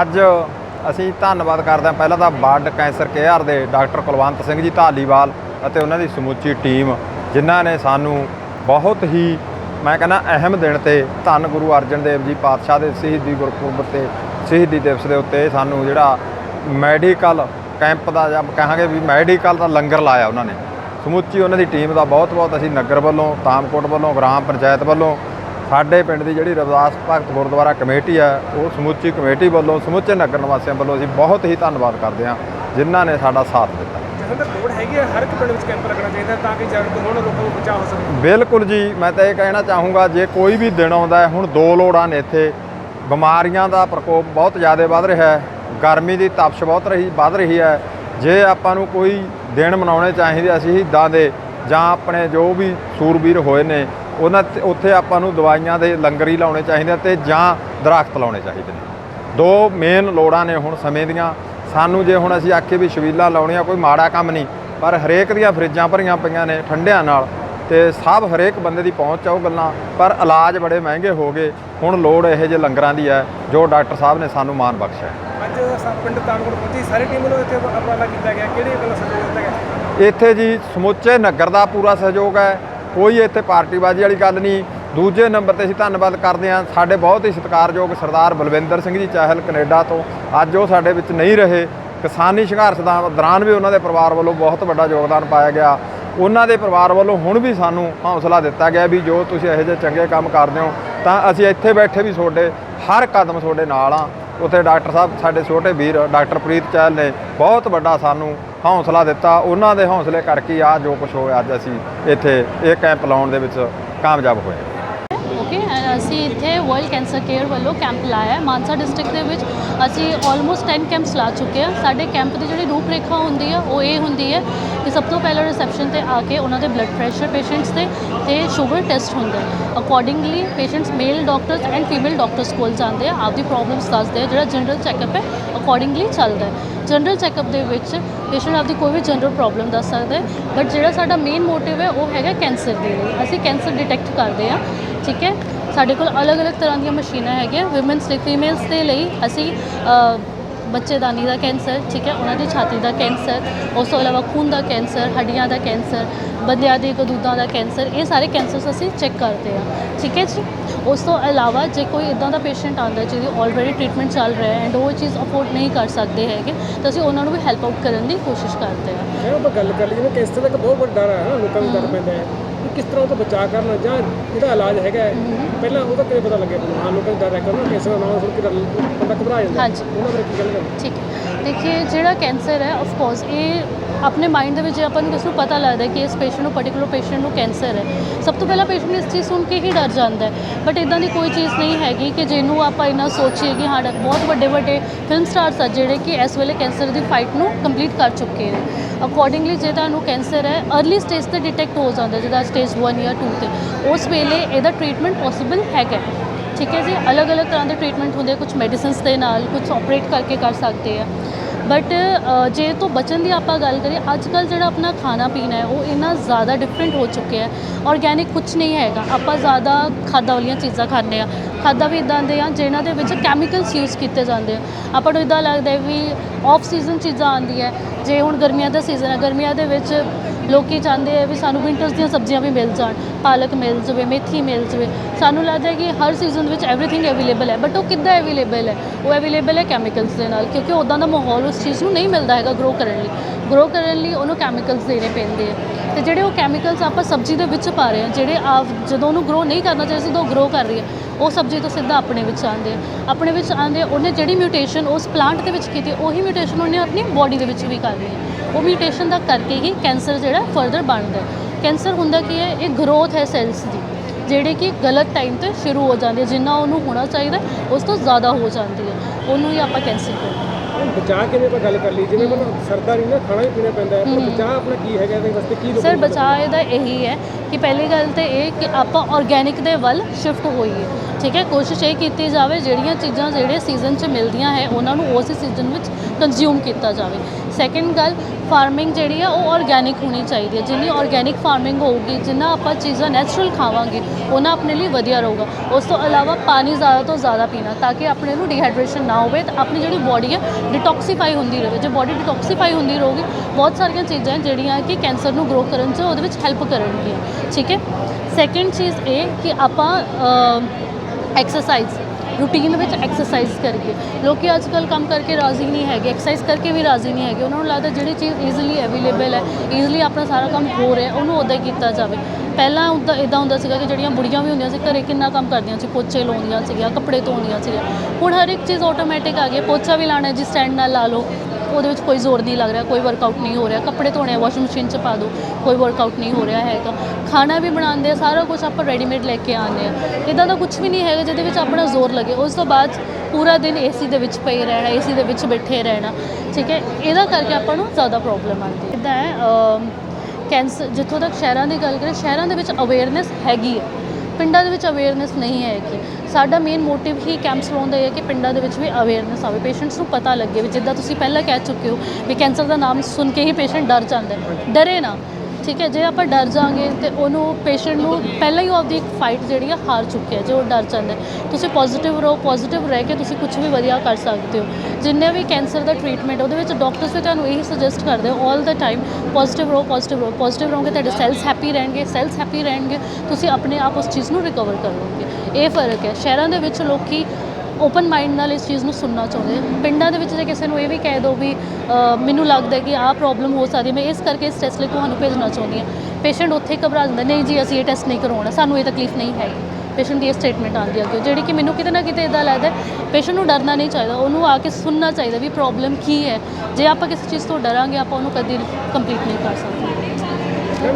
ਅੱਜ ਅਸੀਂ ਧੰਨਵਾਦ ਕਰਦੇ ਹਾਂ ਪਹਿਲਾਂ ਤਾਂ ਬਲੱਡ ਕੈਂਸਰ ਕੇਅਰ ਦੇ ਡਾਕਟਰ ਕੁਲਵੰਤ ਸਿੰਘ ਜੀ ਢਾਲੀਵਾਲ ਅਤੇ ਉਹਨਾਂ ਦੀ ਸਮੁੱਚੀ ਟੀਮ, ਜਿਨ੍ਹਾਂ ਨੇ ਸਾਨੂੰ ਬਹੁਤ ਹੀ, ਮੈਂ ਕਹਿੰਦਾ ਅਹਿਮ ਦਿਨ ਤੇ ਧੰਨ ਗੁਰੂ ਅਰਜਨ ਦੇਵ ਜੀ ਪਾਤਸ਼ਾਹ ਦੇ ਸ਼ਹੀਦੀ ਗੁਰਪੁਰਬ ਤੇ, ਸ਼ਹੀਦੀ ਦਿਵਸ ਦੇ ਉੱਤੇ ਸਾਨੂੰ ਜਿਹੜਾ ਮੈਡੀਕਲ ਕੈਂਪ ਦਾ ਜਾਂ ਕਹਾਂਗੇ ਵੀ ਮੈਡੀਕਲ ਦਾ ਲੰਗਰ ਲਾਇਆ ਉਹਨਾਂ ਨੇ। ਸਮੁੱਚੀ ਉਹਨਾਂ ਦੀ ਟੀਮ ਦਾ ਬਹੁਤ ਬਹੁਤ ਅਸੀਂ ਨਗਰ ਵੱਲੋਂ ਤਾਮਕੋਟ ਵੱਲੋਂ, ਗ੍ਰਾਮ ਪੰਚਾਇਤ ਵੱਲੋਂ ਸਾਡੇ ਪਿੰਡ ਦੀ ਜਿਹੜੀ ਰਵਿਦਾਸ ਭਗਤ ਗੁਰਦੁਆਰਾ ਕਮੇਟੀ ਹੈ ਉਹ ਸਮੁੱਚੀ ਕਮੇਟੀ ਵੱਲੋਂ ਸਮੁੱਚੇ ਨਗਰ ਨਿਵਾਸੀਆਂ ਵੱਲੋਂ ਅਸੀਂ ਬਹੁਤ ਹੀ ਧੰਨਵਾਦ ਕਰਦੇ ਹਾਂ ਜਿਨ੍ਹਾਂ ਨੇ ਸਾਡਾ ਸਾਥ ਦਿੱਤਾ। ਜਦੋਂ ਤੱਕ ਲੋੜ ਹੈਗੀ ਹੈ ਹਰ ਇੱਕ ਪਿੰਡ ਵਿੱਚ ਕੈਂਪ ਲੱਗਣਾ ਚਾਹੀਦਾ ਤਾਂ ਕਿ ਜਾਗਰੂਕ ਹੋਣ ਲੋਕਾਂ ਨੂੰ ਬਚਾਅ ਹੋ ਸਕੇ। ਬਿਲਕੁਲ ਜੀ ਮੈਂ ਤਾਂ ਇਹ ਕਹਿਣਾ ਚਾਹੂੰਗਾ ਜੇ ਕੋਈ ਵੀ ਦਿਨ ਆਉਂਦਾ ਹੈ ਹੁਣ ਦੋ ਲੋੜਾਂ ਨੇ ਇੱਥੇ ਬਿਮਾਰੀਆਂ ਦਾ ਪ੍ਰਕੋਪ ਬਹੁਤ ਜ਼ਿਆਦਾ ਵੱਧ ਰਿਹਾ ਹੈ ਗਰਮੀ ਦੀ ਤਪਸ਼ ਬਹੁਤ ਰਹੀ ਵੱਧ ਰਹੀ ਹੈ ਜੇ ਆਪਾਂ ਨੂੰ ਕੋਈ ਦਿਨ ਮਨਾਉਣੇ ਚਾਹੀਦੇ ਅਸੀਂ ਸ਼ਹੀਦਾਂ ਦੇ ਜਾਂ ਆਪਣੇ ਜੋ ਵੀ ਸੂਰਬੀਰ ਹੋਏ ਨੇ ਉਹਨਾਂ ਉੱਥੇ ਆਪਾਂ ਨੂੰ ਦਵਾਈਆਂ ਦੇ ਲੰਗਰ ਹੀ ਲਾਉਣੇ ਚਾਹੀਦੇ ਤੇ ਜਾਂ ਦਰਖਤ ਲਾਉਣੇ ਚਾਹੀਦੇ ਨੇ। ਦੋ ਮੇਨ ਲੋੜਾਂ ਨੇ ਹੁਣ ਸਮੇਂ ਦੀਆਂ। ਸਾਨੂੰ ਜੇ ਹੁਣ ਅਸੀਂ ਆਖੇ ਵੀ ਛਬੀਲਾਂ ਲਾਉਣੀਆਂ ਕੋਈ ਮਾੜਾ ਕੰਮ ਨਹੀਂ ਪਰ ਹਰੇਕ ਦੀਆਂ ਫਰਿੱਜਾਂ ਭਰੀਆਂ ਪਈਆਂ ਨੇ ਠੰਡਿਆਂ ਨਾਲ ਤੇ ਸਭ ਹਰੇਕ ਬੰਦੇ ਦੀ ਪਹੁੰਚ ਆ ਉਹ ਗੱਲਾਂ ਪਰ ਇਲਾਜ ਬੜੇ ਮਹਿੰਗੇ ਹੋ ਗਏ। ਹੁਣ ਲੋੜ ਇਹੋ ਜਿਹੇ ਲੰਗਰਾਂ ਦੀ ਹੈ ਜੋ ਡਾਕਟਰ ਸਾਹਿਬ ਨੇ ਸਾਨੂੰ ਮਾਣ ਬਖਸ਼ਿਆ। ਅੱਜ ਪਿੰਡ ਤਾਨਕੋਟ ਪਹੁੰਚੀ ਸਾਰੀ ਟੀਮ ਵੱਲੋਂ ਇੱਥੇ ਉਪਰਾਲਾ ਕੀਤਾ ਗਿਆ। ਕਿਹੜੀ ਗੱਲਾਂ ਸਹਿਯੋਗ ਦਿੱਤਾ ਗਿਆ? ਇੱਥੇ ਜੀ ਸਮੁੱਚੇ ਨਗਰ ਦਾ ਪੂਰਾ ਸਹਿਯੋਗ ਹੈ ਕੋਈ ਇੱਥੇ ਪਾਰਟੀਬਾਜ਼ੀ ਵਾਲੀ ਗੱਲ ਨਹੀਂ। ਦੂਜੇ ਨੰਬਰ ਤੇ ਅਸੀਂ ਧੰਨਵਾਦ ਕਰਦੇ ਹਾਂ ਸਾਡੇ ਬਹੁਤ ਹੀ ਸਤਿਕਾਰਯੋਗ ਸਰਦਾਰ ਬਲਵਿੰਦਰ ਸਿੰਘ ਜੀ, ਚਾਹਲ ਕੈਨੇਡਾ ਤੋਂ। ਅੱਜ ਉਹ ਸਾਡੇ ਵਿੱਚ ਨਹੀਂ ਰਹੇ। ਕਿਸਾਨੀ ਸੰਘਰਸ਼ ਦਾ ਦੌਰਾਨ ਵੀ ਉਹਨਾਂ ਦੇ ਪਰਿਵਾਰ ਵੱਲੋਂ ਬਹੁਤ ਵੱਡਾ ਯੋਗਦਾਨ ਪਾਇਆ ਗਿਆ। ਉਹਨਾਂ ਦੇ ਪਰਿਵਾਰ ਵੱਲੋਂ ਹੁਣ ਵੀ ਸਾਨੂੰ ਹੌਸਲਾ ਦਿੱਤਾ ਗਿਆ ਵੀ ਜੋ ਤੁਸੀਂ ਇਹੋ ਜਿਹੇ ਚੰਗੇ ਕੰਮ ਕਰਦੇ ਹੋ, ਤਾਂ ਅਸੀਂ ਇੱਥੇ ਬੈਠੇ ਵੀ ਤੁਹਾਡੇ ਹਰ ਕਦਮ ਤੁਹਾਡੇ ਨਾਲ ਆ ਉੱਥੇ ਡਾਕਟਰ ਸਾਹਿਬ, ਸਾਡੇ ਛੋਟੇ ਵੀਰ ਡਾਕਟਰ ਪ੍ਰੀਤ ਚਹਿਲ ਨੇ ਬਹੁਤ ਵੱਡਾ ਸਾਨੂੰ ਹੌਸਲਾ ਦਿੱਤਾ। ਉਹਨਾਂ ਦੇ ਹੌਸਲੇ ਕਰਕੇ ਆ ਜੋ ਕੁਝ ਹੋਇਆ ਅੱਜ ਅਸੀਂ ਇੱਥੇ ਇਹ ਕੈਂਪ ਲਾਉਣ ਦੇ ਵਿੱਚ ਕਾਮਯਾਬ ਹੋਏ ਓਕੇ ਅਸੀਂ ਇੱਥੇ ਵਰਲਡ ਕੈਂਸਰ ਕੇਅਰ ਵੱਲੋਂ ਕੈਂਪ ਲਾਇਆ ਹੈ। ਮਾਨਸਾ ਡਿਸਟ੍ਰਿਕਟ ਦੇ ਵਿੱਚ ਅਸੀਂ ਆਲਮੋਸਟ 10 ਕੈਂਪਸ ਲਾ ਚੁੱਕੇ ਹਾਂ। ਸਾਡੇ ਕੈਂਪ ਦੀ ਜਿਹੜੀ ਰੂਪਰੇਖਾ ਹੁੰਦੀ ਹੈ, ਉਹ ਇਹ ਹੁੰਦੀ ਹੈ ਕਿ ਸਭ ਤੋਂ ਪਹਿਲਾਂ ਰਿਸੈਪਸ਼ਨ ਤੇ ਆ ਕੇ ਉਹਨਾਂ ਦੇ ਬਲੱਡ ਪ੍ਰੈਸ਼ਰ ਪੇਸ਼ੈਂਟਸ ਦੇ ਤੇ ਸ਼ੂਗਰ ਟੈਸਟ ਹੁੰਦਾ ਹੈ accordingly patients male doctors and female doctors ਕੋਲ ਜਾਂਦੇ ਆ। ਆਪਦੀ ਪ੍ਰੋਬਲਮਸ ਦੱਸਦੇ ਆ, ਜਿਹੜਾ ਜਨਰਲ ਚੈੱਕਅਪ ਹੈ ਅਕੋਰਡਿੰਗਲੀ ਚੱਲਦਾ ਹੈ। ਜਨਰਲ ਚੈੱਕਅਪ ਦੇ ਵਿੱਚ ਪੇਸ਼ੈਂਟ ਆਪਦੀ ਕੋਈ ਵੀ ਜਨਰਲ ਪ੍ਰੋਬਲਮ ਦੱਸ ਸਕਦਾ ਹੈ ਬਟ ਜਿਹੜਾ ਸਾਡਾ ਮੇਨ ਮੋਟਿਵ ਹੈ, ਉਹ ਹੈਗਾ ਕੈਂਸਰ ਦੇ ਲਈ। ਅਸੀਂ ਕੈਂਸਰ ਡਿਟੈਕਟ ਕਰਦੇ ਹਾਂ, ਠੀਕ ਹੈ? ਸਾਡੇ ਕੋਲ ਅਲੱਗ-ਅਲੱਗ ਤਰ੍ਹਾਂ ਦੀਆਂ ਮਸ਼ੀਨਾਂ ਹੈਗੀਆਂ ਔਮਨਸ ਲਈ ਫੀਮੇਲਸ ਦੇ ਲਈ ਅਸੀਂ ਬੱਚੇਦਾਨੀ ਦਾ ਕੈਂਸਰ ਠੀਕ ਹੈ? ਉਹਨਾਂ ਦੀ ਛਾਤੀ ਦਾ ਕੈਂਸਰ ਉਸ ਤੋਂ ਇਲਾਵਾ ਖੂਨ ਦਾ ਕੈਂਸਰ ਹੱਡੀਆਂ ਦਾ ਕੈਂਸਰ ਬੰਦਿਆਂ ਦੇ ਗਦੂਦਾਂ ਦਾ ਕੈਂਸਰ ਇਹ ਸਾਰੇ ਕੈਂਸਰਸ ਅਸੀਂ ਚੈੱਕ ਕਰਦੇ ਹਾਂ, ਠੀਕ ਹੈ ਜੀ? ਉਸ ਤੋਂ ਇਲਾਵਾ ਜੇ ਕੋਈ ਇਦਾਂ ਦਾ ਪੇਸ਼ੈਂਟ ਆਉਂਦਾ ਜਿਹਦੀ ਆਲਰੇਡੀ ਟ੍ਰੀਟਮੈਂਟ ਚੱਲ ਰਿਹਾ ਹੈ ਐਂਡ ਉਹ ਚੀਜ਼ ਅਫੋਰਡ ਨਹੀਂ ਕਰ ਸਕਦੇ ਹੈਗੇ ਤਾਂ ਅਸੀਂ ਉਹਨਾਂ ਨੂੰ ਵੀ ਹੈਲਪ ਆਊਟ ਕਰਨ ਦੀ ਕੋਸ਼ਿਸ਼ ਕਰਦੇ ਹਾਂ। ਜੇ ਆਪਾਂ ਗੱਲ ਕਰ ਲਈ ਜਿਵੇਂ ਕੈਂਸਰ ਦਾ ਇੱਕ ਬਹੁਤ ਵੱਡਾ ਡਰ ਹੈ ਨਾ ਲੋਕਾਂ ਨੂੰ ਡਰ ਪੈਂਦਾ ਹੈ। ਕਿਸ ਤਰ੍ਹਾਂ ਉਹ ਤੋਂ ਬਚਾਅ ਕਰਨਾ ਜਾਂ ਇਹਦਾ ਇਲਾਜ ਹੈਗਾ ਹੈ, ਪਹਿਲਾਂ ਉਹਦਾ ਕਿਵੇਂ ਪਤਾ ਤੁਹਾਨੂੰ? ਹਾਂ ਲੋਕਾਂ ਨੂੰ ਡਰ ਹੈ ਕਰਨਾ ਕੈਂਸਰ ਦਾ ਨਾਮ ਸੁਣ ਕੇ ਡਰ ਬੰਦਾ ਘਬਰਾ ਜਾਂਦਾ। ਹਾਂਜੀ। ਉਹਨਾਂ ਬਾਰੇ ਕੀ ਗੱਲ ਕਰਨੀ? ਠੀਕ ਹੈ। ਦੇਖਿਏ ਜਿਹੜਾ ਕੈਂਸਰ ਹੈ ਆਫ ਕੋਰਸ ਇਹ ਆਪਣੇ ਮਾਈਂਡ ਦੇ ਵਿੱਚ ਜੇ ਆਪਾਂ ਨੂੰ ਕਿਸ ਨੂੰ ਪਤਾ ਲੱਗਦਾ ਹੈ ਕਿ ਇਸ ਪੇਸ਼ੈਂਟ ਨੂੰ ਪਾਰਟਿਕੂਲਰ ਪੇਸ਼ੈਂਟ ਨੂੰ ਕੈਂਸਰ ਹੈ ਸਭ ਤੋਂ ਪਹਿਲਾਂ ਪੇਸ਼ੈਂਟ ਇਸ ਚੀਜ਼ ਸੁਣ ਕੇ ਹੀ ਡਰ ਜਾਂਦਾ ਹੈ। ਬਟ ਇਦਾਂ ਦੀ ਕੋਈ ਚੀਜ਼ ਨਹੀਂ ਹੈਗੀ ਕਿ ਜਿਹਨੂੰ ਆਪਾਂ ਇੰਨਾ ਸੋਚੀਏ ਕਿ ਹਾਂ ਬਹੁਤ ਵੱਡੇ ਵੱਡੇ ਫਿਲਮ ਸਟਾਰਸ ਆ ਜਿਹੜੇ ਕਿ ਇਸ ਵੇਲੇ ਕੈਂਸਰ ਦੀ ਫਾਈਟ ਨੂੰ ਕੰਪਲੀਟ ਕਰ ਚੁੱਕੇ ਨੇ। ਅਕੋਰਡਿੰਗਲੀ ਜੇ ਤੁਹਾਨੂੰ ਕੈਂਸਰ ਹੈ अर्ਲੀ ਸਟੇਜ ਤੇ ਡਿਟੈਕਟ ਹੋ ਜਾਂਦਾ ਜਿਹਦਾ ਸਟੇਜ 1 ਜਾਂ 2 ਤੇ ਉਸ ਵੇਲੇ ਇਹਦਾ ਟ੍ਰੀਟਮੈਂਟ ਪੋਸੀਬਲ ਹੈਗਾ ਠੀਕ ਹੈ ਜੀ? ਅਲੱਗ-ਅਲੱਗ ਤਰ੍ਹਾਂ ਦੇ ਟ੍ਰੀਟਮੈਂਟ ਹੁੰਦੇ ਕੁਝ ਮੈਡੀਸਿਨਸ ਦੇ ਨਾਲ ਕੁਝ ਆਪਰੇਟ ਕਰਕੇ ਕਰ ਸਕਦੇ ਆ। ਬਟ ਜੇ ਤੋਂ ਬਚਣ ਦੀ ਆਪਾਂ ਗੱਲ ਕਰੀਏ ਅੱਜ ਕੱਲ ਜਿਹੜਾ ਆਪਣਾ ਖਾਣਾ ਪੀਣਾ ਹੈ, ਉਹ ਇੰਨਾ ਜ਼ਿਆਦਾ ਡਿਫਰੈਂਟ ਹੋ ਚੁੱਕਿਆ ਹੈ। ਆਰਗੈਨਿਕ ਕੁਝ ਨਹੀਂ ਹੈਗਾ। ਆਪਾਂ ਜ਼ਿਆਦਾ ਖਾਦਾਂ ਵਾਲੀਆਂ ਚੀਜ਼ਾਂ ਖਾਂਦੇ ਆ ਖਾਦਾਂ ਵੀ ਇਦਾਂ ਦੇ ਆ, ਜਿਨ੍ਹਾਂ ਦੇ ਵਿੱਚ ਕੈਮੀਕਲਸ ਯੂਜ਼ ਕੀਤੇ ਜਾਂਦੇ ਆ। ਆਪਾਂ ਨੂੰ ਇਦਾਂ ਲੱਗਦਾ ਵੀ ਆਫ ਸੀਜ਼ਨ ਚੀਜ਼ਾਂ ਆਉਂਦੀਆਂ ਜੇ ਹੁਣ ਗਰਮੀਆਂ ਦਾ ਸੀਜ਼ਨ ਹੈ, ਗਰਮੀਆਂ ਦੇ ਵਿੱਚ ਲੋਕੀ ਚਾਹੁੰਦੇ ਆ ਵੀ ਸਾਨੂੰ ਵਿੰਟਰਸ ਦੀਆਂ ਸਬਜ਼ੀਆਂ ਵੀ ਮਿਲ ਜਾਣ, ਪਾਲਕ ਮਿਲ ਜਾਵੇ, ਮੇਥੀ ਮਿਲ ਜਾਵੇ। ਸਾਨੂੰ ਲੱਗਦਾ ਹੈ ਕਿ ਹਰ ਸੀਜ਼ਨ ਵਿੱਚ ਐਵਰੀਥਿੰਗ ਅਵੇਲੇਬਲ ਹੈ ਬਟ ਉਹ ਕਿੱਦਾਂ ਅਵੇਲੇਬਲ ਹੈ? ਉਹ ਅਵੇਲੇਬਲ ਹੈ ਕੈਮੀਕਲਸ ਦੇ ਨਾਲ, ਕਿਉਂਕਿ ਉਦਾਂ ਦਾ ਮਾਹੌਲ ਉਸ ਚੀਜ਼ ਨੂੰ ਨਹੀਂ ਮਿਲਦਾ ਹੈਗਾ ਗਰੋ ਕਰਨ ਲਈ। ਗਰੋ ਕਰਨ ਲਈ ਉਹਨੂੰ ਕੈਮੀਕਲਸ ਦੇਣੇ ਪੈਂਦੇ ਆ। ਤੇ ਜਿਹੜੇ ਉਹ ਕੈਮੀਕਲਸ ਆਪਾਂ ਸਬਜ਼ੀ ਦੇ ਵਿੱਚ ਪਾ ਰਹੇ ਹਾਂ, ਜਿਹੜੇ ਆਪ ਜਦੋਂ ਉਹਨੂੰ ਗਰੋ ਨਹੀਂ ਕਰਨਾ ਚਾਹੀਦਾ, ਜਦੋਂ ਗਰੋ ਕਰ ਰਹੀ ਹੈ, ਉਹ ਸਬਜ਼ੀ ਤੋਂ ਸਿੱਧਾ ਆਪਣੇ ਵਿੱਚ ਆਉਂਦੇ ਆ। ਆਪਣੇ ਵਿੱਚ ਆਉਂਦੇ ਉਹਨੇ ਜਿਹੜੀ ਮਿਊਟੇਸ਼ਨ ਉਸ ਪਲਾਂਟ ਦੇ ਵਿੱਚ ਕੀਤੀ, ਉਹੀ ਮਿਊਟੇਸ਼ਨ ਉਹਨੇ ਆਪਣੀ ਬੋਡੀ ਦੇ ਵਿੱਚ ਵੀ ਕਰ ਰਹੀ ਹੈ। ਉਹ ਮਿਊਟੇਸ਼ਨ ਦਾ ਕਰਕੇ ਹੀ ਕੈਂਸਰ ਜਿਹੜਾ ਫਰਦਰ ਬਣਦਾ ਹੈ। ਕੈਂਸਰ ਹੁੰਦਾ ਕੀ ਹੈ? ਇਹ ਗਰੋਥ ਹੈ ਸੈਲਸ ਦੀ ਜਿਹੜੇ ਕਿ ਗਲਤ ਟਾਈਮ ਤੇ ਸ਼ੁਰੂ ਹੋ ਜਾਂਦੇ। ਜਿੰਨਾ ਉਹਨੂੰ ਹੋਣਾ ਚਾਹੀਦਾ ਉਸ ਤੋਂ ਜ਼ਿਆਦਾ ਹੋ ਜਾਂਦੀ ਹੈ। ਉਹਨੂੰ ਹੀ ਆਪਾਂ ਕੈਂਸਰ ਕਹਿੰਦੇ ਬਚਾਅ ਕਿਵੇਂ ਆਪਾਂ ਗੱਲ ਕਰ ਲਈ? ਜਿਵੇਂ ਮਤਲਬ ਸਰਦਾ ਨਹੀਂ ਨਾ ਖਾਣਾ ਵੀ ਪੀਣਾ ਪੈਂਦਾ ਹੈ ਪਰ। ਬਚਾਅ ਆਪਣਾ ਕੀ ਹੈਗਾ ਇਹਦੇ ਵਾਸਤੇ? ਕੀ ਸਰ ਬਚਾਅ ਇਹਦਾ ਇਹੀ ਹੈ ਕਿ ਪਹਿਲੀ ਗੱਲ ਤੇ ਇਹ ਕਿ ਆਪਾਂ ਆਰਗੈਨਿਕ ਦੇ ਵੱਲ ਸ਼ਿਫਟ ਹੋਈਏ। ਠੀਕ ਹੈ? ਕੋਸ਼ਿਸ਼ ਇਹ ਕੀਤੀ ਜਾਵੇ ਜਿਹੜੀਆਂ ਚੀਜ਼ਾਂ ਜਿਹੜੇ ਸੀਜ਼ਨ 'ਚ ਮਿਲਦੀਆਂ ਹੈ ਉਹਨਾਂ ਨੂੰ ਉਸੇ ਸੀਜ਼ਨ ਵਿੱਚ ਕੰਜ਼ਿਊਮ ਕੀਤਾ ਜਾਵੇ। ਸੈਕੰਡ ਗੱਲ ਫਾਰਮਿੰਗ ਜਿਹੜੀ ਆ, ਉਹ ਆਰਗੈਨਿਕ ਹੋਣੀ ਚਾਹੀਦੀ ਹੈ ਜਿੰਨੀ ਆਰਗੈਨਿਕ ਫਾਰਮਿੰਗ ਹੋਊਗੀ, ਜਿੰਨਾ ਆਪਾਂ ਚੀਜ਼ਾਂ ਨੈਚੁਰਲ ਖਾਵਾਂਗੇ ਉਹਨਾਂ ਆਪਣੇ ਲਈ ਵਧੀਆ ਰਹੂਗਾ। ਉਸ ਤੋਂ ਇਲਾਵਾ ਪਾਣੀ ਜ਼ਿਆਦਾ ਤੋਂ ਜ਼ਿਆਦਾ ਪੀਣਾ, ਤਾਂ ਕਿ ਆਪਣੇ ਨੂੰ ਡੀਹਾਈਡਰੇਸ਼ਨ ਨਾ ਹੋਵੇ, ਤਾਂ ਆਪਣੀ ਜਿਹੜੀ ਬੋਡੀ ਹੈ ਡਿਟੌਕਸੀਫਾਈ ਹੁੰਦੀ ਰਹੇ। ਜੇ ਬੋਡੀ ਡਿਟੌਕਸੀਫਾਈ ਹੁੰਦੀ ਰਹੂਗੀ, ਬਹੁਤ ਸਾਰੀਆਂ ਚੀਜ਼ਾਂ ਜਿਹੜੀਆਂ ਕਿ ਕੈਂਸਰ ਨੂੰ ਗਰੋ ਕਰਨ 'ਚ ਉਹਦੇ ਵਿੱਚ ਹੈਲਪ ਕਰਨਗੀਆਂ। ਠੀਕ ਹੈ? ਸੈਕੰਡ ਚੀਜ਼ ਇਹ ਕਿ ਆਪਾਂ ਐਕਸਰਸਾਈਜ਼ ਰੂਟੀਨ ਵਿੱਚ ਐਕਸਰਸਾਈਜ਼ ਕਰਕੇ ਲੋਕੀ ਅੱਜ ਕੱਲ੍ਹ ਕੰਮ ਕਰਕੇ ਰਾਜ਼ੀ ਨਹੀਂ ਹੈਗੇ ਐਕਸਰਸਾਈਜ਼ ਕਰਕੇ ਵੀ ਰਾਜ਼ੀ ਨਹੀਂ ਹੈਗੇ। ਉਹਨਾਂ ਨੂੰ ਲੱਗਦਾ ਜਿਹੜੀ ਚੀਜ਼ ਈਜ਼ੀਲੀ ਅਵੇਲੇਬਲ ਹੈ ਈਜ਼ੀਲੀ ਆਪਣਾ ਸਾਰਾ ਕੰਮ ਹੋ ਰਿਹਾ, ਉਹਨੂੰ ਉਦਾਂ ਹੀ ਕੀਤਾ ਜਾਵੇ। ਪਹਿਲਾਂ ਉੱਦਾਂ ਇਦਾਂ ਹੁੰਦਾ ਸੀਗਾ ਕਿ ਜਿਹੜੀਆਂ ਬੁੜੀਆਂ ਵੀ ਹੁੰਦੀਆਂ ਸੀ, ਘਰੇ ਕਿੰਨਾ ਕੰਮ ਕਰਦੀਆਂ ਸੀ, ਪੋਚੇ ਲਾਉਂਦੀਆਂ ਸੀਗੀਆਂ, ਕੱਪੜੇ ਧੋਉਂਦੀਆਂ ਸੀਗੀਆਂ। ਹੁਣ ਹਰ ਇੱਕ ਚੀਜ਼ ਆਟੋਮੈਟਿਕ ਆ ਗਈ ਪੋਚਾ ਵੀ ਲਾਣਾ ਜੀ ਸਟੈਂਡ ਨਾਲ ਲਾ ਲਓ। ਉਹਦੇ ਵਿੱਚ ਕੋਈ ਜ਼ੋਰ ਨਹੀਂ ਲੱਗ ਰਿਹਾ, ਕੋਈ ਵਰਕਆਊਟ ਨਹੀਂ ਹੋ ਰਿਹਾ। ਕੱਪੜੇ ਧੋਣੇ ਵਾਸ਼ਿੰਗ ਮਸ਼ੀਨ 'ਚ ਪਾ ਦਿਓ ਕੋਈ ਵਰਕਆਊਟ ਨਹੀਂ ਹੋ ਰਿਹਾ ਹੈਗਾ। ਖਾਣਾ ਵੀ ਬਣਾਉਂਦੇ ਆ, ਸਾਰਾ ਕੁਝ ਆਪਾਂ ਰੈਡੀਮੇਡ ਲੈ ਕੇ ਆਉਂਦੇ ਆ। ਇਦਾਂ ਦਾ ਕੁਝ ਵੀ ਨਹੀਂ ਹੈਗਾ ਜਿਹਦੇ ਵਿੱਚ ਆਪਣਾ ਜ਼ੋਰ ਲੱਗੇ। ਉਸ ਤੋਂ ਬਾਅਦ ਪੂਰਾ ਦਿਨ ਏਸੀ ਦੇ ਵਿੱਚ ਪਏ ਰਹਿਣਾ ਏਸੀ ਦੇ ਵਿੱਚ ਬੈਠੇ ਰਹਿਣਾ, ਠੀਕ ਹੈ? ਇਹਦਾ ਕਰਕੇ ਆਪਾਂ ਨੂੰ ਜ਼ਿਆਦਾ ਪ੍ਰੋਬਲਮ ਆਉਂਦੀ ਹੈ। ਇਦਾਂ ਹੈ ਕੈਂਸਰ ਜਿੱਥੋਂ ਤੱਕ ਸ਼ਹਿਰਾਂ ਦੀ ਗੱਲ ਕਰੀਏ, ਸ਼ਹਿਰਾਂ ਦੇ ਵਿੱਚ ਅਵੇਅਰਨੈਸ ਹੈਗੀ ਹੈ। ਪਿੰਡਾਂ ਦੇ ਵਿੱਚ ਅਵੇਅਰਨੈਸ ਨਹੀਂ ਹੈ ਕਿ ਸਾਡਾ ਮੇਨ ਮੋਟਿਵ ਹੀ ਕੈਂਪਸ ਲਾਉਣ ਦਾ ਇਹ ਹੈ ਕਿ ਪਿੰਡਾਂ ਦੇ ਵਿੱਚ ਵੀ ਅਵੇਅਰਨੈਸ ਆਵੇ ਪੇਸ਼ੈਂਟਸ ਨੂੰ ਪਤਾ ਲੱਗੇ ਵੀ ਜਿੱਦਾਂ ਤੁਸੀਂ ਪਹਿਲਾਂ ਕਹਿ ਚੁੱਕੇ ਹੋ ਵੀ ਕੈਂਸਰ ਦਾ ਨਾਮ ਸੁਣ ਕੇ ਹੀ ਪੇਸ਼ੈਂਟ ਡਰ ਜਾਂਦਾ ਡਰੇ ਨਾ। ਠੀਕ ਹੈ, ਜੇ ਆਪਾਂ ਡਰ ਜਾਾਂਗੇ ਤੇ ਉਹਨੂੰ ਪੇਸ਼ੈਂਟ ਨੂੰ ਪਹਿਲਾਂ ਹੀ ਆਪਦੀ ਇੱਕ ਫਾਈਟ ਜਿਹੜੀ ਆ ਹਾਰ ਚੁੱਕਿਆ ਜੇ ਉਹ ਡਰ ਜਾਂਦਾ ਤੁਸੀਂ ਪੋਜ਼ਿਟਿਵ ਰਹੋ ਪੋਜ਼ਿਟਿਵ ਰਹਿ ਕੇ ਤੁਸੀਂ ਕੁਝ ਵੀ ਵਧੀਆ ਕਰ ਸਕਦੇ ਹੋ। ਜਿੰਨੇ ਵੀ ਕੈਂਸਰ ਦਾ ਟ੍ਰੀਟਮੈਂਟ ਉਹਦੇ ਵਿੱਚ ਡਾਕਟਰਸ ਵੀ ਤੁਹਾਨੂੰ ਇਹੀ ਸੁਜੈਸਟ ਕਰਦੇ ਹੋ 올 ਦਾ ਟਾਈਮ ਪੋਜ਼ਿਟਿਵ ਰਹੋ ਪੋਜ਼ਿਟਿਵ ਰਹੋ। ਪੋਜ਼ਿਟਿਵ ਰਹੋਗੇ, ਤੁਹਾਡੇ ਸੈਲਸ ਹੈਪੀ ਰਹਿਣਗੇ ਸੈਲਸ ਹੈਪੀ ਰਹਿਣਗੇ, ਤੁਸੀਂ ਆਪਣੇ ਆਪ ਉਸ ਚੀਜ਼ ਨੂੰ ਰਿਕਵਰ ਕਰੋਗੇ। ਇਹ ਫ਼ਰਕ ਹੈ। ਸ਼ਹਿਰਾਂ ਦੇ ਵਿੱਚ ਲੋਕੀ ਓਪਨ ਮਾਈਂਡ ਨਾਲ ਇਸ ਚੀਜ਼ ਨੂੰ ਸੁਣਨਾ ਚਾਹੁੰਦੇ ਪਿੰਡਾਂ ਦੇ ਵਿੱਚ ਜੇ ਕਿਸੇ ਨੂੰ ਇਹ ਵੀ ਕਹਿ ਦਿਓ ਵੀ ਮੈਨੂੰ ਲੱਗਦਾ ਕਿ ਆਹ ਪ੍ਰੋਬਲਮ ਹੋ ਸਕਦੀ ਮੈਂ ਇਸ ਕਰਕੇ ਇਸ ਟੈਸਟ ਲਈ ਤੁਹਾਨੂੰ ਭੇਜਣਾ ਚਾਹੁੰਦੀ ਹਾਂ। ਪੇਸ਼ੈਂਟ ਉੱਥੇ ਘਬਰਾ ਜਾਂਦਾ, ਨਹੀਂ ਜੀ, ਅਸੀਂ ਇਹ ਟੈਸਟ ਨਹੀਂ ਕਰਵਾਉਣਾ ਸਾਨੂੰ ਇਹ ਤਕਲੀਫ ਨਹੀਂ ਹੈਗੀ। ਪੇਸ਼ੈਂਟ ਦੀ ਇਹ ਸਟੇਟਮੈਂਟ ਆਉਂਦੀ ਹੈ ਕਿ ਜਿਹੜੀ ਕਿ ਮੈਨੂੰ ਕਿਤੇ ਨਾ ਕਿਤੇ ਇਦਾਂ ਲੱਗਦਾ ਪੇਸ਼ੈਂਟ ਨੂੰ ਡਰਨਾ ਨਹੀਂ ਚਾਹੀਦਾ, ਉਹਨੂੰ ਆ ਕੇ ਸੁਣਨਾ ਚਾਹੀਦਾ ਵੀ ਪ੍ਰੋਬਲਮ ਕੀ ਹੈ। ਜੇ ਆਪਾਂ ਕਿਸੇ ਚੀਜ਼ ਤੋਂ ਡਰਾਂਗੇ, ਆਪਾਂ ਉਹਨੂੰ ਕਦੀ ਕੰਪਲੀਟ ਨਹੀਂ ਕਰ ਸਕਦੇ।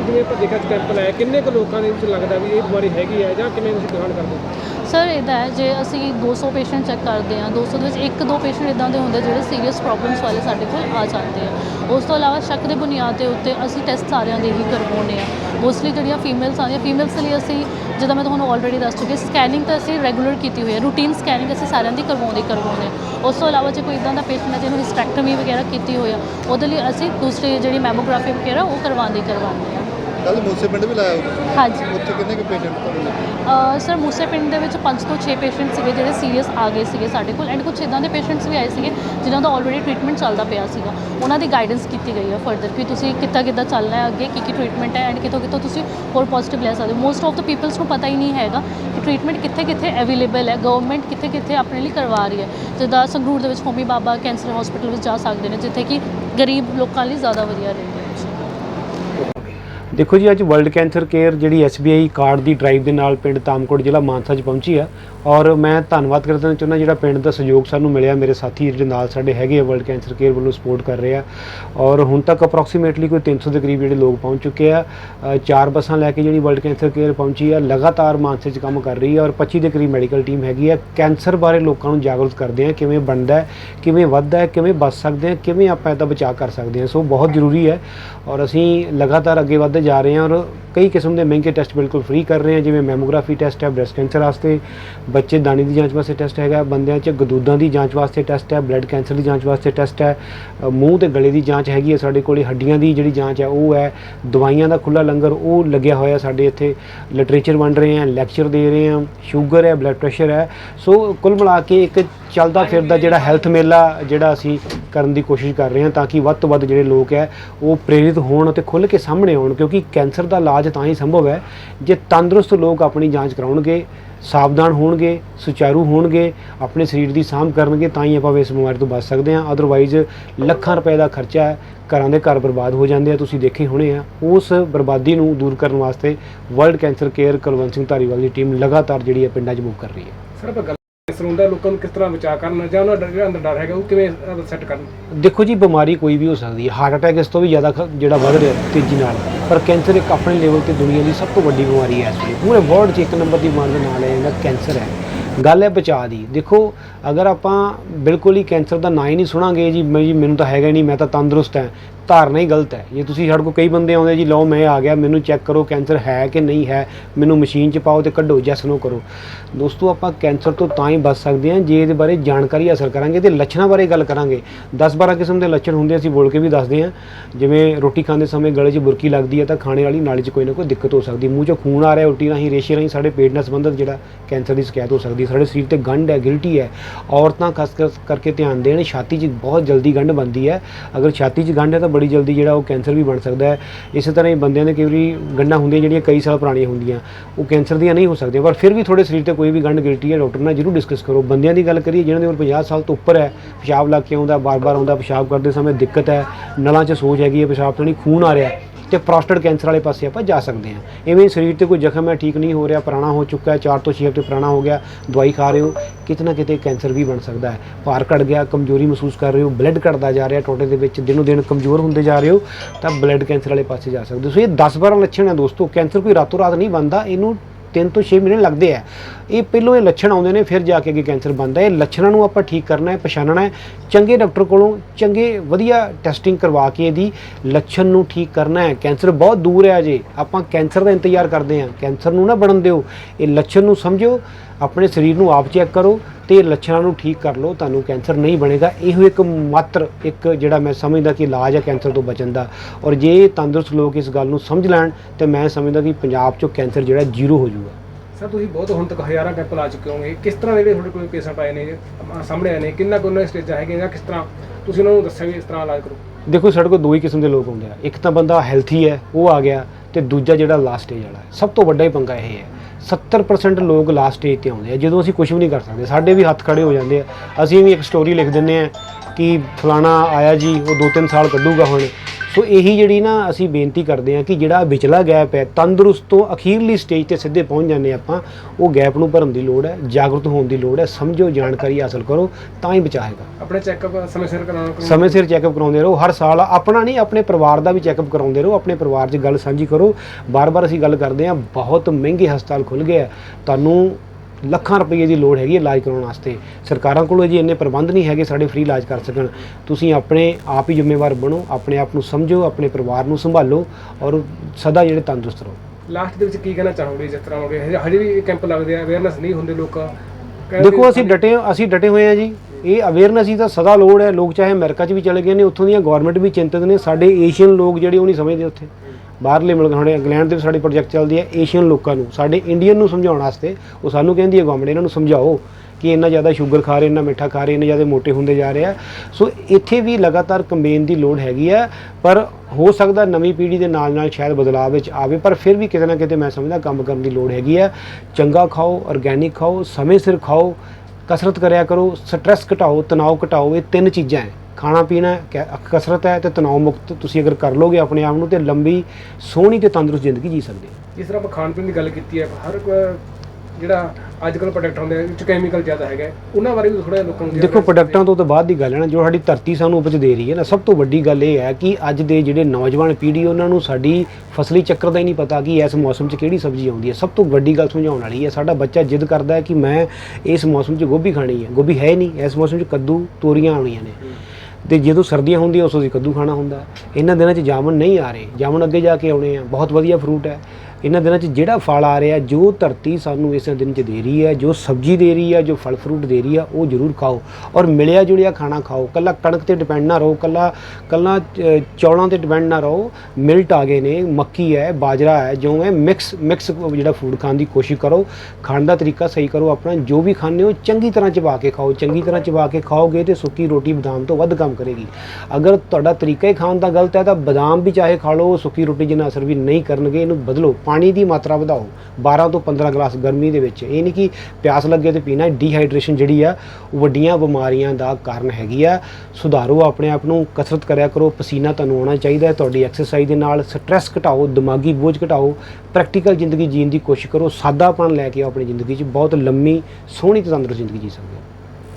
ਜਿਵੇਂ ਆਪਾਂ ਦੇਖਿਆ ਕੈਂਪ ਲਾਇਆ ਕਿੰਨੇ ਕੁ ਲੋਕਾਂ ਦੇ ਵਿੱਚ ਲੱਗਦਾ ਵੀ ਇਹ ਬਿਮਾਰੀ ਹੈਗੀ ਹੈ ਜਾਂ ਕਿਵੇਂ ਤੁਸੀਂ ਪਛਾਣ ਕਰਦੇ ਸਰ ਇਦਾਂ ਹੈ ਜੇ ਅਸੀਂ 200 ਪੇਸ਼ੈਂਟ ਚੈੱਕ ਕਰਦੇ ਹਾਂ 200 ਦੇ ਵਿੱਚ ਇੱਕ ਦੋ ਪੇਸ਼ੈਂਟ ਇਦਾਂ ਦੇ ਹੁੰਦੇ ਜਿਹੜੇ ਸੀਰੀਅਸ ਪ੍ਰੋਬਲਮਸ ਵਾਲੇ ਸਾਡੇ ਕੋਲ ਆ ਜਾਂਦੇ ਆ। ਉਸ ਤੋਂ ਇਲਾਵਾ ਸ਼ੱਕ ਦੇ ਬੁਨਿਆਦ ਦੇ ਉੱਤੇ ਅਸੀਂ ਟੈਸਟ ਸਾਰਿਆਂ ਦੇ ਹੀ ਕਰਵਾਉਂਦੇ ਆ ਮੋਸਟਲੀ ਜਿਹੜੀਆਂ ਫੀਮੇਲਸ ਆਉਂਦੀਆਂ ਫੀਮੇਲਸ ਲਈ ਅਸੀਂ, ਜਿੱਦਾਂ ਮੈਂ ਤੁਹਾਨੂੰ ਆਲਰੇਡੀ ਦੱਸ ਚੁੱਕੀ ਸਕੈਨਿੰਗ ਤਾਂ ਅਸੀਂ ਰੈਗੂਲਰ ਕੀਤੀ ਹੋਈ ਹੈ ਰੂਟੀਨ ਸਕੈਨਿੰਗ ਅਸੀਂ ਸਾਰਿਆਂ ਦੀ ਕਰਵਾਉਂਦੇ ਕਰਵਾਉਂਦੇ ਹਾਂ। ਉਸ ਤੋਂ ਇਲਾਵਾ ਜੇ ਕੋਈ ਇਦਾਂ ਦਾ ਪੇਸ਼ੈਂਟ ਹੈ ਜਿਹਨੂੰ ਹਿਸਟੈਕਟਮੀ ਵਗੈਰਾ ਕੀਤੀ ਹੋਈ ਆ, ਉਹਦੇ ਲਈ ਅਸੀਂ ਦੂਸਰੀ ਜਿਹੜੀ ਮੈਮੋਗ੍ਰਾਫੀ ਵਗੈਰਾ ਉਹ ਕਰਵਾਉਂਦੇ ਕਰਵਾਉਂਦੇ ਹਾਂ। ਕੱਲ ਮੂਸੇ ਪਿੰਡ ਵੀ ਲਾਇਆ ਹੋਊ। ਹਾਂਜੀ। ਉੱਥੇ ਕਿੰਨੇ ਕੁ ਪੇਸ਼ੈਂਟ ਤੁਹਾਨੂੰ ਲੱਗੇ? ਸਰ ਮੂਸੇ ਪਿੰਡ ਦੇ ਵਿੱਚ 5 ਤੋਂ 6 ਪੇਸ਼ੈਂਟ ਸੀਗੇ ਜਿਹੜੇ ਸੀਰੀਅਸ ਆ ਗਏ ਸੀਗੇ ਸਾਡੇ ਕੋਲ ਐਂਡ ਕੁਝ ਇਦਾਂ ਦੇ ਪੇਸ਼ੈਂਟਸ ਵੀ ਆਏ ਸੀਗੇ ਜਿਨ੍ਹਾਂ ਦਾ ਆਲਰੇਡੀ ਟ੍ਰੀਟਮੈਂਟ ਚੱਲਦਾ ਪਿਆ ਸੀਗਾ। ਉਹਨਾਂ ਦੀ ਗਾਈਡੈਂਸ ਕੀਤੀ ਗਈ ਹੈ ਫਰਦਰ ਕਿ ਤੁਸੀਂ ਕਿੱਦਾਂ ਕਿੱਦਾਂ ਚੱਲਣਾ ਹੈ ਅੱਗੇ ਕੀ ਕੀ ਟ੍ਰੀਟਮੈਂਟ ਹੈ ਐਂਡ ਕਿੱਥੋਂ ਕਿੱਥੋਂ ਤੁਸੀਂ ਹੋਰ ਪੋਜ਼ਿਟਿਵ ਲੈ ਸਕਦੇ ਹੋ। ਮੋਸਟ ਆਫ ਦਾ ਪੀਪਲਸ ਨੂੰ ਪਤਾ ਹੀ ਨਹੀਂ ਹੈਗਾ ਕਿ ਟ੍ਰੀਟਮੈਂਟ ਕਿੱਥੇ ਕਿੱਥੇ ਅਵੇਲੇਬਲ ਹੈ। ਗਵਰਨਮੈਂਟ ਕਿੱਥੇ ਕਿੱਥੇ ਆਪਣੇ ਲਈ ਕਰਵਾ ਰਹੀ ਹੈ। ਜਿੱਦਾਂ ਸੰਗਰੂਰ ਦੇ ਵਿੱਚ ਹੋਮੀ ਬਾਬਾ ਕੈਂਸਰ ਹਸਪੀਟਲ ਵਿੱਚ ਜਾ ਸਕਦੇ ਨੇ ਜਿੱਥੇ ਕਿ ਗਰੀਬ ਲੋਕਾਂ ਲਈ ਜ਼ਿਆਦਾ ਵਧੀਆ ਰਹਿੰਦੇ ਹੈ ਦੇਖੋ ਜੀ, ਅੱਜ ਵਰਲਡ ਕੈਂਸਰ ਕੇਅਰ ਜਿਹੜੀ SBI ਕਾਰਡ ਦੀ ਡਰਾਈਵ ਦੇ ਨਾਲ ਪਿੰਡ ਤਾਮਕੋਟ ਜ਼ਿਲ੍ਹਾ ਮਾਨਸਾ 'ਚ ਪਹੁੰਚੀ ਆ। ਔਰ ਮੈਂ ਧੰਨਵਾਦ ਕਰਨਾ ਚਾਹੁੰਦਾ ਜਿਹੜਾ ਪਿੰਡ ਦਾ ਸਹਿਯੋਗ ਸਾਨੂੰ ਮਿਲਿਆ। ਮੇਰੇ ਸਾਥੀ ਜਿਹੜੇ ਨਾਲ ਸਾਡੇ ਹੈਗੇ ਆ ਵਰਲਡ ਕੈਂਸਰ ਕੇਅਰ ਵੱਲੋਂ ਸਪੋਰਟ ਕਰ ਰਹੇ ਆ। ਔਰ ਹੁਣ ਤੱਕ ਅਪਰੋਕਸੀਮੇਟਲੀ ਕੋਈ 300 ਦੇ ਕਰੀਬ ਜਿਹੜੇ ਲੋਕ ਪਹੁੰਚ ਚੁੱਕੇ ਆ। ਚਾਰ ਬੱਸਾਂ ਲੈ ਕੇ ਜਿਹੜੀ ਵਰਲਡ ਕੈਂਸਰ ਕੇਅਰ ਪਹੁੰਚੀ ਆ, ਲਗਾਤਾਰ ਮਾਨਸੇ 'ਚ ਕੰਮ ਕਰ ਰਹੀ ਹੈ ਔਰ 25 ਦੇ ਕਰੀਬ ਮੈਡੀਕਲ ਟੀਮ ਹੈਗੀ ਆ। ਕੈਂਸਰ ਬਾਰੇ ਲੋਕਾਂ ਨੂੰ ਜਾਗਰੂਕ ਕਰਦੇ ਆ, ਕਿਵੇਂ ਬਣਦਾ ਕਿਵੇਂ ਵੱਧਦਾ ਹੈ, ਕਿਵੇਂ ਬਚ ਸਕਦੇ ਆ, ਕਿਵੇਂ ਆਪਾਂ ਇਹਦਾ ਬਚਾਅ ਕਰ ਸਕਦੇ ਹਾਂ ਸੋ ਬਹੁਤ ਜ਼ਰੂਰੀ ਹੈ। ਔਰ ਅਸੀਂ ਲਗਾਤਾਰ ਅੱਗੇ ਵਧਦੇ ਜਾ ਰਹੇ ਹਾਂ ਔਰ ਕਈ ਕਿਸਮ ਦੇ ਮਹਿੰਗੇ ਟੈਸਟ ਬਿਲਕੁਲ ਫ੍ਰੀ ਕਰ ਰਹੇ ਹਾਂ ਜਿਵੇਂ ਮੈਮੋਗ੍ਰਾਫੀ ਟੈਸਟ ਹੈ ਬ੍ਰੈਸਟ ਕੈਂਸਰ ਵਾਸਤੇ ਬੱਚੇ ਦਾਣੇ ਦੀ ਜਾਂਚ ਵਾਸਤੇ ਟੈਸਟ ਹੈਗਾ, ਬੰਦਿਆਂ 'ਚ ਗਦੂਦਾਂ ਦੀ ਜਾਂਚ ਵਾਸਤੇ ਟੈਸਟ ਹੈ ਬਲੱਡ ਕੈਂਸਰ ਦੀ ਜਾਂਚ ਵਾਸਤੇ ਟੈਸਟ ਹੈ ਮੂੰਹ ਤੇ ਗਲੇ ਦੀ ਜਾਂਚ ਹੈਗੀ ਹੈ ਸਾਡੇ ਕੋਲੇ, ਹੱਡੀਆਂ ਦੀ ਜਿਹੜੀ ਜਾਂਚ ਹੈ, ਉਹ ਹੈ, ਦਵਾਈਆਂ ਦਾ ਖੁੱਲਾ ਲੰਗਰ, ਉਹ ਲੱਗਿਆ ਹੋਇਆ ਸਾਡੇ ਇੱਥੇ ਲਿਟਰੇਚਰ ਵੰਡ ਰਹੇ ਹਾਂ ਲੈਕਚਰ ਦੇ ਰਹੇ ਹਾਂ ਸ਼ੂਗਰ ਹੈ ਬਲੱਡ ਪ੍ਰੈਸ਼ਰ ਹੈ ਸੋ ਕੁੱਲ ਮਿਲਾ ਕੇ ਇੱਕ ਚੱਲਦਾ ਫਿਰਦਾ ਜਿਹੜਾ ਹੈਲਥ ਮੇਲਾ ਜਿਹੜਾ ਅਸੀਂ ਕਰਨ ਦੀ ਕੋਸ਼ਿਸ਼ ਕਰ ਰਹੇ ਹਾਂ ਤਾਂ ਕਿ ਵੱਧ ਤੋਂ ਵੱਧ ਜਿਹੜੇ ਲੋਕ ਹੈ ਉਹ ਪ੍ਰੇਰਿਤ ਹੋਣ ਅਤੇ ਖੁੱਲ੍ਹ ਕੇ ਸਾਹਮਣੇ ਆਉਣ ਕਿਉਂਕਿ ਕੈਂਸਰ ਦਾ ਇਲਾਜ ਤਾਂ ਹੀ ਸੰਭਵ ਹੈ। ਜੇ ਤੰਦਰੁਸਤ ਲੋਕ ਆਪਣੀ ਜਾਂਚ ਕਰਾਉਣਗੇ ਸਾਵਧਾਨ ਹੋਣਗੇ ਸੁਚਾਰੂ ਹੋਣਗੇ ਆਪਣੇ ਸਰੀਰ ਦੀ ਸਾਂਭ ਕਰਨਗੇ ਤਾਂ ਹੀ ਆਪਾਂ ਇਸ ਬਿਮਾਰੀ ਤੋਂ ਬਚ ਸਕਦੇ ਹਾਂ। ਅਦਰਵਾਈਜ਼ ਲੱਖਾਂ ਰੁਪਏ ਦਾ ਖਰਚਾ ਹੈ ਘਰਾਂ ਦੇ ਘਰ ਬਰਬਾਦ ਹੋ ਜਾਂਦੇ ਆ। ਤੁਸੀਂ ਦੇਖੇ ਹੋਣੇ ਆ ਉਸ ਬਰਬਾਦੀ ਨੂੰ ਦੂਰ ਕਰਨ ਵਾਸਤੇ world cancer care Kulwant Singh Dhariwal ਦੀ ਟੀਮ ਲਗਾਤਾਰ ਜਿਹੜੀ ਹੈ ਪਿੰਡਾਂ 'ਚ ਮੂਵ ਕਰ ਰਹੀ ਹੈ। ਸਰ ਆਪਾਂ ਗੱਲ ਹੁੰਦਾ ਲੋਕਾਂ ਨੂੰ ਕਿਸ ਤਰ੍ਹਾਂ ਬਚਾਅ ਕਰਨਾ ਜਾਂ ਉਹਨਾਂ ਦਾ ਜਿਹੜਾ ਅੰਦਰ ਡਰ ਹੈਗਾ, ਉਹ ਕਿਵੇਂ ਸੈੱਟ ਕਰਨ? ਦੇਖੋ ਜੀ, ਬਿਮਾਰੀ ਕੋਈ ਵੀ ਹੋ ਸਕਦੀ ਹੈ। ਹਾਰਟ ਅਟੈਕ ਇਸ ਤੋਂ ਵੀ ਜ਼ਿਆਦਾ ਖ- ਜਿਹੜਾ ਵੱਧ ਰਿਹਾ ਤੇਜ਼ੀ ਨਾਲ। ਪਰ ਕੈਂਸਰ ਇੱਕ ਆਪਣੇ ਲੈਵਲ ਤੇ ਦੁਨੀਆ ਦੀ ਸਭ ਤੋਂ ਵੱਡੀ ਬਿਮਾਰੀ ਹੈ ਇਸ ਵੇਲੇ ਪੂਰੇ ਵਰਲਡ 'ਚ ਇੱਕ ਨੰਬਰ ਦੀ ਬਿਮਾਰੀ ਦੇ ਨਾਲ ਹੈ ਜਿਹੜਾ ਕੈਂਸਰ ਹੈ, ਗੱਲ ਹੈ ਬਚਾਅ ਦੀ। ਦੇਖੋ, ਅਗਰ ਆਪਾਂ ਬਿਲਕੁਲ ਹੀ ਕੈਂਸਰ ਦਾ ਨਾਂ ਹੀ ਨਹੀਂ ਸੁਣਾਂਗੇ ਜੀ ਮੈਂ ਜੀ ਮੈਨੂੰ ਤਾਂ ਹੈਗਾ ਹੀ ਨਹੀਂ, ਮੈਂ ਤਾਂ ਤੰਦਰੁਸਤ ਹਾਂ ਧਾਰਨਾ ਹੀ ਗਲਤ ਹੈ। ਜੇ ਤੁਸੀਂ ਸਾਡੇ ਕੋਲ ਕਈ ਬੰਦੇ ਆਉਂਦੇ ਜੀ, ਲਓ ਮੈਂ ਆ ਗਿਆ, ਮੈਨੂੰ ਚੈੱਕ ਕਰੋ ਕੈਂਸਰ ਹੈ ਕਿ ਨਹੀਂ ਹੈ, ਮੈਨੂੰ ਮਸ਼ੀਨ 'ਚ ਪਾਓ ਤੇ ਕੱਢੋ ਜੈਸ ਨੋ ਕਰੋ। ਦੋਸਤੋ, ਆਪਾਂ ਕੈਂਸਰ ਤੋਂ ਤਾਂ ਹੀ ਬਚ ਸਕਦੇ ਹਾਂ ਜੇ ਇਹਦੇ ਬਾਰੇ ਜਾਣਕਾਰੀ ਹਾਸਲ ਕਰਾਂਗੇ ਤੇ ਲੱਛਣਾਂ ਬਾਰੇ ਗੱਲ ਕਰਾਂਗੇ। 10-12 ਕਿਸਮ ਦੇ ਲੱਛਣ ਹੁੰਦੇ ਅਸੀਂ ਬੋਲ ਕੇ ਵੀ ਦੱਸਦੇ ਹਾਂ। ਜਿਵੇਂ ਰੋਟੀ ਖਾਂਦੇ ਸਮੇਂ ਗਲੇ 'ਚ ਬੁਰਕੀ ਲੱਗਦੀ ਹੈ ਤਾਂ ਖਾਣੇ ਵਾਲੀ ਨਾਲੀ 'ਚ ਕੋਈ ਨਾ ਕੋਈ ਦਿੱਕਤ ਹੋ ਸਕਦੀ। ਮੂੰਹ 'ਚੋਂ ਖੂਨ ਆ ਰਿਹਾ, ਉਲਟੀ ਰਾਹੀਂ ਰੇਸ਼ੇ ਰਾਹੀਂ ਸਾਡੇ ਪੇਟ ਨਾਲ ਸੰਬੰਧਿਤ ਜਿਹੜਾ ਕੈਂਸਰ ਦੀ ਸ਼ਿਕਾਇਤ ਹੋ ਸਕਦੀ ਹੈ। ਸਾਡੇ ਸਰੀਰ ਤੇ ਗੰਢ ਹੈ, ਗਿਲਟੀ ਹੈ। ਔਰਤਾਂ ਖਾਸ ਕਰ, ਕਰਕੇ ਧਿਆਨ ਦੇਣ, ਛਾਤੀ 'ਚ ਬਹੁਤ ਜਲਦੀ ਗੰਢ ਬਣਦੀ ਹੈ। ਅਗਰ ਛਾਤੀ 'ਚ ਗੰਢ ਹੈ ਤਾਂ ਬੜੀ ਜਲਦੀ ਜਿਹੜਾ ਉਹ ਕੈਂਸਰ ਵੀ ਬਣ ਸਕਦਾ ਹੈ। ਇਸੇ ਤਰ੍ਹਾਂ ਹੀ ਬੰਦਿਆਂ ਦੇ ਕਈ ਵਾਰੀ ਗੰਢਾਂ ਹੁੰਦੀਆਂ ਜਿਹੜੀਆਂ ਕਈ ਸਾਲ ਪੁਰਾਣੀਆਂ ਹੁੰਦੀਆਂ। ਉਹ ਕੈਂਸਰ ਦੀਆਂ ਨਹੀਂ ਹੋ ਸਕਦੀਆਂ, ਪਰ ਫਿਰ ਵੀ ਤੁਹਾਡੇ ਸਰੀਰ ਤੇ ਕੋਈ ਵੀ ਗੰਢ ਗਿਲਟੀ ਹੈ, ਡਾਕਟਰ ਨਾਲ ਜਰੂਰ ਡਿਸਕਸ ਕਰੋ। ਬੰਦਿਆਂ ਦੀ ਗੱਲ ਕਰੀਏ ਜਿਹਨਾਂ ਦੀ ਉਮਰ 50 ਸਾਲ ਤੋਂ ਉੱਪਰ ਹੈ, ਪਿਸ਼ਾਬ ਲੱਗ ਕੇ ਆਉਂਦਾ, ਬਾਰ-ਬਾਰ ਆਉਂਦਾ, ਪਿਸ਼ਾਬ ਕਰਦੇ ਸਮੇਂ ਦਿੱਕਤ ਹੈ, ਨਲਾਂ 'ਚ ਸੋਜ ਹੈਗੀ ਹੈ, ਪਿਸ਼ਾਬ ਤੋਂ ਨਹੀਂ ਖੂਨ ਆ ਰਿਹਾ। ਤੇ ਪ੍ਰੋਸਟੇਟ ਕੈਂਸਰ ਵਾਲੇ ਪਾਸੇ ਆਪਾਂ ਜਾ ਸਕਦੇ ਹਾਂ। ਇਵੇਂ ਸਰੀਰ ਤੇ ਕੋਈ ਜ਼ਖਮ ਹੈ, ਠੀਕ ਨਹੀਂ ਹੋ ਰਿਹਾ, ਪੁਰਾਣਾ ਹੋ ਚੁੱਕਾ ਹੈ 4 ਤੋਂ 6 ਹਫ਼ਤੇ ਪੁਰਾਣਾ ਹੋ ਗਿਆ, ਦਵਾਈ ਖਾ ਰਹੇ ਹੋ, ਕਿਤੇ ਨਾ ਕਿਤੇ ਕੈਂਸਰ ਵੀ ਬਣ ਸਕਦਾ ਹੈ। ਭਾਰ ਘਟ ਗਿਆ, ਕਮਜ਼ੋਰੀ ਮਹਿਸੂਸ ਕਰ ਰਹੇ ਹੋ ਬਲੱਡ ਘਟਦਾ ਜਾ ਰਿਹਾ ਟੋਟੇ ਦੇ ਵਿੱਚ, ਦਿਨੋ ਦਿਨ ਕਮਜ਼ੋਰ ਹੁੰਦੇ ਜਾ ਰਹੇ ਹੋ, ਤਾਂ ਬਲੱਡ ਕੈਂਸਰ ਵਾਲੇ ਪਾਸੇ ਜਾ ਸਕਦੇ ਹੋ। ਸੋ ਇਹ 10-12 ਲੱਛਣ ਹੈ ਦੋਸਤੋ ਕੈਂਸਰ ਕੋਈ ਰਾਤੋਂ ਰਾਤ ਨਹੀਂ ਬਣਦਾ, ਇਹਨੂੰ 3 ਤੋਂ 6 ਮਹੀਨੇ ਲੱਗਦੇ ਆ। ਇਹ ਪਹਿਲੋਂ ਇਹ ਲੱਛਣ ਆਉਂਦੇ ਨੇ, ਫਿਰ ਜਾ ਕੇ ਅੱਗੇ ਕੈਂਸਰ ਬਣਦਾ। ਇਹ ਲੱਛਣਾਂ ਨੂੰ ਆਪਾਂ ਠੀਕ ਕਰਨਾ ਹੈ ਪਛਾਣਨਾ ਹੈ। ਚੰਗੇ ਡਾਕਟਰ ਕੋਲੋਂ ਚੰਗੇ, ਵਧੀਆ ਟੈਸਟਿੰਗ ਕਰਵਾ ਕੇ ਇਹਦੀ ਲੱਛਣ ਨੂੰ ਠੀਕ ਕਰਨਾ ਹੈ। ਕੈਂਸਰ ਬਹੁਤ ਦੂਰ ਹੈ ਅਜੇ। ਆਪਾਂ ਕੈਂਸਰ ਦਾ ਇੰਤਜ਼ਾਰ ਕਰਦੇ ਹਾਂ। ਕੈਂਸਰ ਨੂੰ ਨਾ ਬਣਨ ਦਿਓ। ਇਹ ਲੱਛਣ ਨੂੰ ਸਮਝੋ। ਆਪਣੇ ਸਰੀਰ ਨੂੰ ਆਪ ਚੈੱਕ ਕਰੋ ਤੇ ਲੱਛਣਾਂ ਨੂੰ ਠੀਕ ਕਰ ਲਓ, ਤੁਹਾਨੂੰ ਕੈਂਸਰ ਨਹੀਂ ਬਣੇਗਾ। ਇਹੋ ਇੱਕ ਮਾਤਰ, ਇੱਕ ਜਿਹੜਾ ਮੈਂ ਸਮਝਦਾ ਕਿ ਇਲਾਜ ਹੈ ਕੈਂਸਰ ਤੋਂ ਬਚਣ ਦਾ। ਔਰ ਜੇ ਤੰਦਰੁਸਤ ਲੋਕ ਇਸ ਗੱਲ ਨੂੰ ਸਮਝ ਲੈਣ, ਤੇ ਮੈਂ ਸਮਝਦਾ ਕਿ ਪੰਜਾਬ 'ਚੋਂ ਕੈਂਸਰ ਜਿਹੜਾ ਜ਼ੀਰੋ ਹੋ ਜਾਊਗਾ। ਸਰ, ਤੁਸੀਂ ਬਹੁਤ ਹੁਣ ਤੱਕ ਹਜ਼ਾਰਾਂ ਕੈਂਪ ਲਾ ਚੁੱਕੇ ਹੋਗੇ ਕਿਸ ਤਰ੍ਹਾਂ ਦੇ ਜਿਹੜੇ ਤੁਹਾਡੇ ਕੋਲ ਪੇਸ਼ੈਂਟ ਆਏ ਨੇ ਸਾਹਮਣੇ ਆਏ ਨੇ, ਕਿੰਨਾ ਕੁ ਉਹਨਾਂ ਸਟੇਜਾਂ ਹੈਗੇ ਜਾਂ ਕਿਸ ਤਰ੍ਹਾਂ? ਤੁਸੀਂ ਉਹਨਾਂ ਨੂੰ ਦੱਸਿਆ ਵੀ ਇਸ ਤਰ੍ਹਾਂ ਇਲਾਜ ਕਰੋ। ਦੇਖੋ ਸਾਡੇ ਕੋਲ ਦੋ ਹੀ ਕਿਸਮ ਦੇ ਲੋਕ ਹੁੰਦੇ ਆ। ਇੱਕ ਤਾਂ ਬੰਦਾ ਹੈਲਥੀ ਹੈ, ਉਹ ਆ ਗਿਆ ਤੇ ਦੂਜਾ ਜਿਹੜਾ ਲਾਸਟ ਸਟੇਜ ਵਾਲਾ ਸਭ ਤੋਂ ਵੱਡਾ ਹੀ ਪੰਗਾ ਇਹ ਹੈ। 70% ਲੋਕ ਲਾਸਟ ਸਟੇਜ ਤੇ ਆਉਂਦੇ ਆ। ਜਦੋਂ ਅਸੀਂ ਕੁਝ ਵੀ ਨਹੀਂ ਕਰ ਸਕਦੇ, ਸਾਡੇ ਵੀ ਹੱਥ ਖੜੇ ਹੋ ਜਾਂਦੇ ਆ। ਅਸੀਂ ਵੀ ਇੱਕ ਸਟੋਰੀ ਲਿਖ ਦਿੰਨੇ ਆ ਕਿ ਫਲਾਣਾ ਆਇਆ ਜੀ, ਉਹ 2-3 ਸਾਲ ਕੱਢੂਗਾ ਹੁਣ। ਸੋ ਇਹੀ ਜਿਹੜੀ ਨਾ ਅਸੀਂ ਬੇਨਤੀ ਕਰਦੇ ਆ ਕਿ ਜਿਹੜਾ ਵਿਚਲਾ ਗੈਪ ਹੈ ਤੰਦਰੁਸਤ ਤੋਂ ਅਖੀਰਲੀ ਸਟੇਜ ਤੇ ਸਿੱਧੇ ਪਹੁੰਚ ਜਾਂਦੇ ਆਪਾਂ ਉਹ ਗੈਪ ਨੂੰ ਭਰਨ ਦੀ ਲੋੜ ਹੈ ਜਾਗਰੂਕ ਹੋਣ ਦੀ ਲੋੜ ਹੈ ਸਮਝੋ ਜਾਣਕਾਰੀ ਹਾਸਲ ਕਰੋ ਤਾਂ ਹੀ ਬਚਾ ਹੈਗਾ। ਆਪਣੇ ਚੈੱਕਅਪ ਸਮੇਂ ਸਿਰ ਕਰਾਉਣਾ ਕਰੋ ਸਮੇਂ ਸਿਰ ਚੈੱਕਅਪ ਕਰਾਉਂਦੇ ਰਹੋ ਹਰ ਸਾਲ ਆਪਣਾ ਨਹੀਂ ਆਪਣੇ ਪਰਿਵਾਰ ਦਾ ਵੀ ਚੈੱਕਅਪ ਕਰਾਉਂਦੇ ਰਹੋ ਆਪਣੇ ਪਰਿਵਾਰ 'ਚ ਗੱਲ ਸਾਂਝੀ ਕਰੋ। ਬਾਰ-ਬਾਰ ਅਸੀਂ ਗੱਲ ਕਰਦੇ ਹਾਂ ਬਹੁਤ ਮਹਿੰਗੇ ਹਸਪਤਾਲ ਖੁੱਲ ਗਏ ਆ ਤੁਹਾਨੂੰ ਲੱਖਾਂ ਰੁਪਏ ਦੀ ਲੋੜ ਹੈਗੀ ਹੈ ਇਲਾਜ ਕਰਾਉਣ ਵਾਸਤੇ। ਸਰਕਾਰਾਂ ਕੋਲ ਜੀ ਇੰਨੇ ਪ੍ਰਬੰਧ ਨਹੀਂ ਹੈਗੇ ਸਾਡੇ ਫ੍ਰੀ ਇਲਾਜ ਕਰ ਸਕਣ। ਤੁਸੀਂ ਆਪਣੇ ਆਪ ਹੀ ਜ਼ਿੰਮੇਵਾਰ ਬਣੋ ਆਪਣੇ ਆਪ ਨੂੰ ਸਮਝੋ ਆਪਣੇ ਪਰਿਵਾਰ ਨੂੰ ਸੰਭਾਲੋ ਔਰ ਸਦਾ ਜਿਹੜੇ ਤੰਦਰੁਸਤ ਰਹੋ। ਲਾਸਟ ਦੇ ਵਿੱਚ ਕੀ ਕਹਿਣਾ ਚਾਹੋਗੇ ਜਿਸ ਤਰ੍ਹਾਂ ਹੋਗੇ ਹਜੇ- ਵੀ ਕੈਂਪ ਲੱਗਦੇ ਆ ਅਵੇਅਰਨੈਸ ਨਹੀਂ ਹੁੰਦੇ ਲੋਕ। ਦੇਖੋ ਅਸੀਂ ਡਟੇ ਅਸੀਂ ਡਟੇ ਹੋਏ ਆ ਜੀ। ਇਹ ਅਵੇਅਰਨੈਸ ਦੀ ਤਾਂ ਸਦਾ ਲੋੜ ਹੈ। ਲੋਕ ਚਾਹੇ ਅਮਰੀਕਾ 'ਚ ਵੀ ਚਲੇ ਗਏ ਨੇ ਉੱਥੋਂ ਦੀਆਂ ਗਵਰਨਮੈਂਟ ਵੀ ਚਿੰਤਤ ਨੇ। ਸਾਡੇ ਏਸ਼ੀਅਨ ਲੋਕ ਜਿਹੜੇ ਉਹ ਨਹੀਂ ਸਮਝਦੇ ਉੱਥੇ। ਬਾਹਰਲੇ ਮੁਲਕ ਸਾਡੇ ਇੰਗਲੈਂਡ ਦੇ ਵੀ ਸਾਡੇ ਪ੍ਰੋਜੈਕਟ ਚੱਲਦੀ ਹੈ ਏਸ਼ੀਅਨ ਲੋਕਾਂ ਨੂੰ, ਸਾਡੇ ਇੰਡੀਅਨ ਨੂੰ ਸਮਝਾਉਣ ਵਾਸਤੇ, ਉਹ ਸਾਨੂੰ ਕਹਿੰਦੀ ਹੈ ਗਵਰਨਮੈਂਟ ਇਹਨਾਂ ਨੂੰ ਸਮਝਾਓ ਕਿ ਇੰਨਾ ਜ਼ਿਆਦਾ ਸ਼ੂਗਰ ਖਾ ਰਹੇ, ਇੰਨਾ ਮਿੱਠਾ ਖਾ ਰਹੇ, ਇੰਨੇ ਜ਼ਿਆਦਾ ਮੋਟੇ ਹੁੰਦੇ ਜਾ ਰਹੇ ਆ। ਸੋ ਇੱਥੇ ਵੀ ਲਗਾਤਾਰ ਕੰਬੇਨ ਦੀ ਲੋੜ ਹੈਗੀ ਆ, ਪਰ ਹੋ ਸਕਦਾ ਨਵੀਂ ਪੀੜ੍ਹੀ ਦੇ ਨਾਲ ਨਾਲ ਸ਼ਾਇਦ ਬਦਲਾਅ ਵਿੱਚ ਆਵੇ, ਪਰ ਫਿਰ ਵੀ ਕਿਤੇ ਨਾ ਕਿਤੇ ਮੈਂ ਸਮਝਦਾ ਕੰਮ ਕਰਨ ਦੀ ਲੋੜ ਹੈਗੀ ਆ। ਚੰਗਾ ਖਾਓ ਆਰਗੈਨਿਕ ਖਾਓ, ਸਮੇਂ ਸਿਰ ਖਾਓ, ਕਸਰਤ ਕਰਿਆ ਕਰੋ ਸਟ੍ਰੈਸ ਘਟਾਓ, ਤਣਾਅ ਘਟਾਓ, ਇਹ ਤਿੰਨ ਚੀਜ਼ਾਂ ਹੈ। ਖਾਣਾ ਪੀਣਾ ਕਸਰਤ ਹੈ ਤੇ ਤਣਾਅ ਮੁਕਤ ਤੁਸੀਂ ਅਗਰ ਕਰ ਲੋਗੇ ਆਪਣੇ ਆਪ ਨੂੰ ਤੇ ਲੰਬੀ ਸੋਹਣੀ ਤੇ ਤੰਦਰੁਸਤ ਜ਼ਿੰਦਗੀ ਜੀ ਸਕਦੇ ਹੋ। ਜਿਸ ਤਰ੍ਹਾਂ ਆਪਾਂ ਖਾਣ ਪੀਣ ਦੀ ਗੱਲ ਕੀਤੀ ਹੈ ਹਰ ਜਿਹੜਾ ਅੱਜ ਕੱਲ੍ਹ ਪ੍ਰੋਡਕਟ ਹੁੰਦੇ ਵਿੱਚ ਕੈਮੀਕਲ ਜ਼ਿਆਦਾ ਹੈਗਾ ਉਹਨਾਂ ਬਾਰੇ ਵੀ ਥੋੜਾ ਲੋਕਾਂ ਨੂੰ ਦੇਖੋ ਪ੍ਰੋਡਕਟਾਂ ਤੋਂ ਤਾਂ ਬਾਅਦ ਦੀ ਗੱਲ ਹੈ ਨਾ ਜੋ ਸਾਡੀ ਧਰਤੀ ਸਾਨੂੰ ਉਪਜ ਦੇ ਰਹੀ ਹੈ ਨਾ ਸਭ ਤੋਂ ਵੱਡੀ ਗੱਲ ਇਹ ਹੈ ਕਿ ਅੱਜ ਦੇ ਜਿਹੜੇ ਨੌਜਵਾਨ ਪੀੜ੍ਹੀ ਉਹਨਾਂ ਨੂੰ ਸਾਡੀ ਫਸਲੀ ਚੱਕਰ ਦਾ ਹੀ ਨਹੀਂ ਪਤਾ ਕਿ ਇਸ ਮੌਸਮ 'ਚ ਕਿਹੜੀ ਸਬਜ਼ੀ ਆਉਂਦੀ ਹੈ। ਸਭ ਤੋਂ ਵੱਡੀ ਗੱਲ ਸਮਝਾਉਣ ਵਾਲੀ ਹੈ ਸਾਡਾ ਬੱਚਾ ਜਿੱਦ ਕਰਦਾ ਹੈ ਕਿ ਮੈਂ ਇਸ ਮੌਸਮ 'ਚ ਗੋਭੀ ਖਾਣੀ ਹੈ। ਗੋਭੀ ਹੀ ਨਹੀਂ ਇਸ ਮੌਸਮ 'ਚ ਕੱਦੂ ਤੋਰੀਆਂ ਆਉਣੀਆਂ ਨੇ। ਤੇ ਜਦੋਂ ਸਰਦੀਆਂ ਹੁੰਦੀਆਂ, ਉਸ ਅਸੀਂ ਕੱਦੂ ਖਾਣਾ ਹੁੰਦਾ ਇਹਨਾਂ ਦਿਨਾਂ 'ਚ ਜਾਮਨ ਨਹੀਂ ਆ ਰਹੇ। ਜਾਮਨ ਅੱਗੇ ਜਾ ਕੇ ਆਉਣੇ ਆ। ਬਹੁਤ ਵਧੀਆ ਫਰੂਟ ਹੈ। ਇਹਨਾਂ ਦਿਨਾਂ 'ਚ ਜਿਹੜਾ ਫਲ ਆ ਰਿਹਾ, ਜੋ ਧਰਤੀ ਸਾਨੂੰ ਇਸ ਦਿਨ 'ਚ ਦੇ ਰਹੀ ਹੈ, ਜੋ ਸਬਜ਼ੀ ਦੇ ਰਹੀ ਹੈ, ਜੋ ਫਲ ਫਰੂਟ ਦੇ ਰਹੀ ਹੈ, ਉਹ ਜ਼ਰੂਰ ਖਾਓ। ਔਰ ਮਿਲਿਆ ਜੁਲਿਆ ਖਾਣਾ ਖਾਓ। ਕੱਲਾ ਕਣਕ ਤੇ ਡਿਪੈਂਡ ਨਾ ਰਹੋ, ਕੱਲਾ ਕੱਲਾ ਚੌਲਾਂ ਤੇ ਡਿਪੈਂਡ ਨਾ ਰਹੋ। ਮਿਲਟ ਆ ਗਏ ਨੇ, ਮੱਕੀ ਹੈ, ਬਾਜਰਾ ਹੈ ਜੋ ਹੈ ਮਿਕਸ ਮਿਕਸ ਜਿਹੜਾ ਫੂਡ ਖਾਣ ਦੀ ਕੋਸ਼ਿਸ਼ ਕਰੋ। ਖਾਣ ਦਾ ਤਰੀਕਾ ਸਹੀ ਕਰੋ ਆਪਣਾ, ਜੋ ਵੀ ਖਾਂਦੇ ਹੋ, ਚੰਗੀ ਤਰ੍ਹਾਂ ਚਬਾ ਕੇ ਖਾਓ। ਚੰਗੀ ਤਰ੍ਹਾਂ ਚਬਾ ਕੇ ਖਾਓਗੇ ਤੇ ਸੁੱਕੀ ਰੋਟੀ ਬਦਾਮ ਤੋਂ ਵੱਧ ਕੰਮ ਕਰੇਗੀ। ਅਗਰ ਤੁਹਾਡਾ ਤਰੀਕਾ ਹੀ ਖਾਣ ਦਾ ਗਲਤ ਹੈ, ਤਾਂ ਬਦਾਮ ਵੀ ਚਾਹੇ ਖਾ ਲਓ, ਸੁੱਕੀ ਰੋਟੀ ਜਿੰਨਾ ਅਸਰ ਵੀ ਨਹੀਂ ਕਰਨਗੇ, ਇਹਨੂੰ ਬਦਲੋ। ਪਾਣੀ ਦੀ ਮਾਤਰਾ ਵਧਾਓ। 12 ਤੋਂ 15 ਗਲਾਸ ਗਰਮੀ ਦੇ ਵਿੱਚ। ਇਹ ਨਹੀਂ ਕਿ ਪਿਆਸ ਲੱਗੇ ਤੇ ਪੀਣਾ ਡੀਹਾਈਡਰੇਸ਼ਨ ਜਿਹੜੀ ਆ ਵੱਡੀਆਂ ਬਿਮਾਰੀਆਂ ਦਾ ਕਾਰਨ ਹੈਗੀ ਆ। ਸੁਧਾਰੋ ਆਪਣੇ ਆਪ ਨੂੰ, ਕਸਰਤ ਕਰਿਆ ਕਰੋ, ਪਸੀਨਾ ਤੁਹਾਨੂੰ ਆਉਣਾ ਚਾਹੀਦਾ, ਤੁਹਾਡੀ ਐਕਸਰਸਾਈਜ਼ ਦੇ ਨਾਲ ਸਟ੍ਰੈਸ ਘਟਾਓ, ਦਿਮਾਗੀ ਬੋਝ ਘਟਾਓ ਪ੍ਰੈਕਟੀਕਲ ਜ਼ਿੰਦਗੀ ਜੀਣ ਦੀ ਕੋਸ਼ਿਸ਼ ਕਰੋ, ਸਾਦਾਪਣ ਲੈ ਕੇ ਆਪਣੀ ਜ਼ਿੰਦਗੀ 'ਚ ਬਹੁਤ ਲੰਮੀ, ਸੋਹਣੀ ਤੇ ਤੰਦਰੁਸਤ ਜ਼ਿੰਦਗੀ ਜੀ ਸਕਦੇ ਹੋ।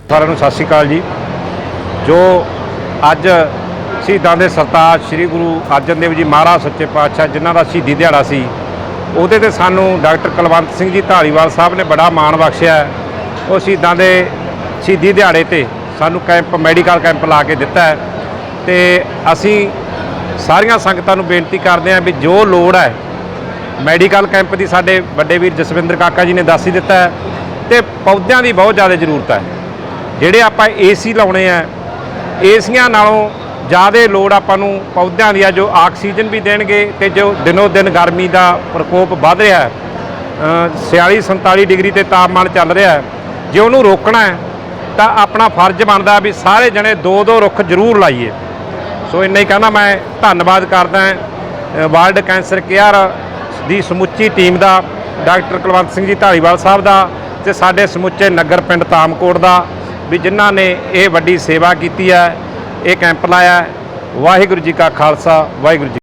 ਸਾਰਿਆਂ ਨੂੰ ਸਤਿ ਸ਼੍ਰੀ ਅਕਾਲ ਜੀ। ਜੋ ਅੱਜ ਸ਼ਹੀਦਾਂ ਦੇ ਸਰਤਾਜ ਸ੍ਰੀ ਗੁਰੂ ਅਰਜਨ ਦੇਵ ਜੀ ਮਹਾਰਾਜ ਸੱਚੇ ਪਾਤਸ਼ਾਹ, ਜਿਨ੍ਹਾਂ ਦਾ ਸ਼ਹੀਦੀ ਦਿਹਾੜਾ ਸੀ ਉਹਦੇ ਤੇ ਸਾਨੂੰ ਡਾਕਟਰ ਕੁਲਵੰਤ ਸਿੰਘ ਜੀ ਢਾਲੀਵਾਲ ਸਾਹਿਬ ਨੇ ਬੜਾ ਮਾਣ ਬਖਸ਼ਿਆ ਉਹ ਸ਼ਹੀਦਾਂ ਦੇ ਸ਼ਹੀਦੀ ਦਿਹਾੜੇ ਤੇ ਸਾਨੂੰ ਕੈਂਪ, ਮੈਡੀਕਲ ਕੈਂਪ ਲਾ ਕੇ ਦਿੱਤਾ ਹੈ। ਤੇ ਅਸੀਂ ਸਾਰੀਆਂ ਸੰਗਤਾਂ ਨੂੰ ਬੇਨਤੀ ਕਰਦੇ ਹਾਂ ਵੀ ਜੋ ਲੋੜ ਹੈ, ਮੈਡੀਕਲ ਕੈਂਪ ਦੀ ਸਾਡੇ ਵੱਡੇ ਵੀਰ ਜਸਵਿੰਦਰ ਕਾਕਾ ਜੀ ਨੇ ਦੱਸ ਹੀ ਦਿੱਤਾ ਹੈ ਤੇ ਪੌਦਿਆਂ ਦੀ ਬਹੁਤ ਜ਼ਿਆਦਾ ਜ਼ਰੂਰਤ ਹੈ। ਜਿਹੜੇ ਆਪਾਂ ਏਸੀ ਲਾਉਣੇ ਆ ਏਸੀਆਂ ਨਾਲੋਂ ਜ਼ਿਆਦਾ ਲੋੜ ਆਪਾਂ ਨੂੰ ਪੌਦਿਆਂ ਦੀ ਆ ਜੋ ਆਕਸੀਜਨ ਵੀ ਦੇਣਗੇ ਤੇ ਜੋ ਦਿਨੋ ਦਿਨ ਗਰਮੀ ਦਾ ਪ੍ਰਕੋਪ ਵੱਧ ਰਿਹਾ ਹੈ। ਅ, 46 47 ਡਿਗਰੀ ਤੇ ਤਾਪਮਾਨ ਚੱਲ ਰਿਹਾ ਹੈ। ਜੇ ਉਹਨੂੰ ਰੋਕਣਾ ਹੈ ਤਾਂ ਆਪਣਾ ਫਰਜ਼ ਬਣਦਾ ਵੀ ਸਾਰੇ ਜਣੇ ਦੋ ਦੋ ਰੁੱਖ ਜ਼ਰੂਰ ਲਾਈਏ। ਸੋ ਇੰਨਾ ਹੀ ਕਹਿੰਦਾ ਮੈਂ ਧੰਨਵਾਦ ਕਰਦਾ ਵਰਲਡ ਕੈਂਸਰ ਕੇਅਰ ਦੀ ਸਮੁੱਚੀ ਟੀਮ ਦਾ ਡਾਕਟਰ ਕੁਲਵੰਤ ਸਿੰਘ ਜੀ ਧਾਲੀਵਾਲ ਸਾਹਿਬ ਦਾ ਤੇ ਸਾਡੇ ਸਮੁੱਚੇ ਨਗਰ ਪਿੰਡ ਤਾਮਕੋਟ ਦਾ ਵੀ ਜਿਨ੍ਹਾਂ ਨੇ ਇਹ ਵੱਡੀ ਸੇਵਾ ਕੀਤੀ ਹੈ। ਇਹ ਕੈਂਪ ਲਾਇਆ। ਵਾਹਿਗੁਰੂ ਜੀ ਕਾ ਖਾਲਸਾ ਵਾਹਿਗੁਰੂ ਜੀ